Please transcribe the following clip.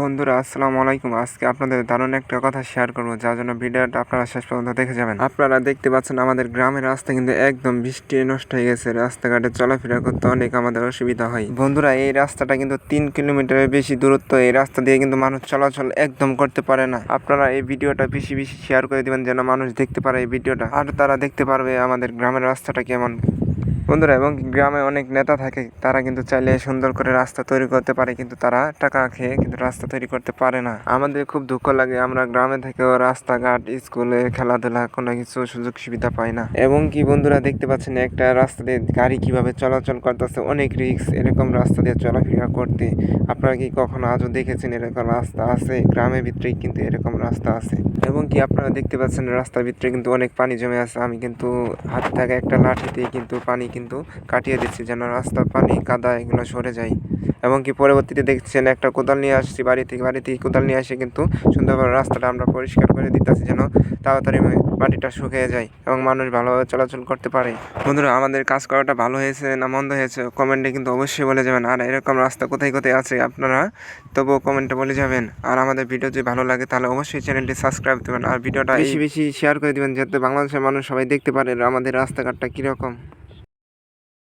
বন্ধুরা, আসসালামু আলাইকুম। আজকে আপনাদের দারুণ একটা কথা শেয়ার করব, যার জন্য ভিডিওটা আপনারা শেষ পর্যন্ত দেখে যাবেন। আপনারা দেখতে পাচ্ছেন আমাদের গ্রামের রাস্তা কিন্তু একদম বৃষ্টি নষ্ট হয়ে গেছে। রাস্তাঘাটে চলাফেরা করতে অনেক আমাদের অসুবিধা হয়। বন্ধুরা, এই রাস্তাটা কিন্তু তিন কিলোমিটারের বেশি দূরত্ব। এই রাস্তা দিয়ে কিন্তু মানুষ চলাচল একদম করতে পারে না। আপনারা এই ভিডিওটা বেশি বেশি শেয়ার করে দিবেন যেন মানুষ দেখতে পারে এই ভিডিওটা। আর তারা দেখতে পারবে আমাদের গ্রামের রাস্তাটা কেমন। বন্ধুরা, এবং গ্রামে অনেক নেতা থাকে, তারা কিন্তু চাইলে সুন্দর করে রাস্তা তৈরি করতে পারে, কিন্তু তারা টাকা খেয়ে কিন্তু রাস্তা তৈরি করতে পারে না। আমাদের খুব দুঃখ লাগে, আমরা গ্রামে থেকেও রাস্তাঘাট, স্কুলে খেলাধুলা কোনো কিছু সুযোগ সুবিধা পাই না। এবং কি বন্ধুরা, দেখতে পাচ্ছেন একটা রাস্তা দিয়ে গাড়ি কীভাবে চলাচল করতেছে, অনেক রিস্ক, এরকম রাস্তা দিয়ে চলাফেরা করতে। আপনারা কি কখনো আজও দেখেছেন এরকম রাস্তা আছে? গ্রামের ভিতরে কিন্তু এরকম রাস্তা আছে। এবং কি আপনারা দেখতে পাচ্ছেন, রাস্তার ভিতরে কিন্তু অনেক পানি জমে আছে। আমি কিন্তু হাতে থাকা একটা লাঠি দিয়ে কিন্তু পানি কিন্তু কাটিয়ে দিচ্ছি যেন রাস্তার পানি কাদা এগুলো সরে যায়। এবং কি পরবর্তীতে দেখছেন একটা কোদাল নিয়ে আসছি বাড়ি থেকে বাড়ি থেকে কোদাল নিয়ে এসে কিন্তু সুন্দরভাবে রাস্তাটা আমরা পরিষ্কার করে দিতেছি যেন তাড়াতাড়ি মাটিটা শুকিয়ে যায় এবং মানুষ ভালোভাবে চলাচল করতে পারে। বন্ধুরা আমাদের কাজ করাটা ভালো হয়েছে না মন্দ হয়েছে কমেন্টে কিন্তু অবশ্যই বলে যাবেন। আর এরকম রাস্তা কোথায় কোথায় আছে আপনারা তবুও কমেন্টে বলে যাবেন। আর আমাদের ভিডিও যদি ভালো লাগে তাহলে অবশ্যই চ্যানেলটি সাবস্ক্রাইব দেবেন। আর ভিডিওটা বেশি বেশি শেয়ার করে দিবেন যাতে বাংলাদেশের মানুষ সবাই দেখতে পারে আমাদের রাস্তাঘাটটা কীরকম।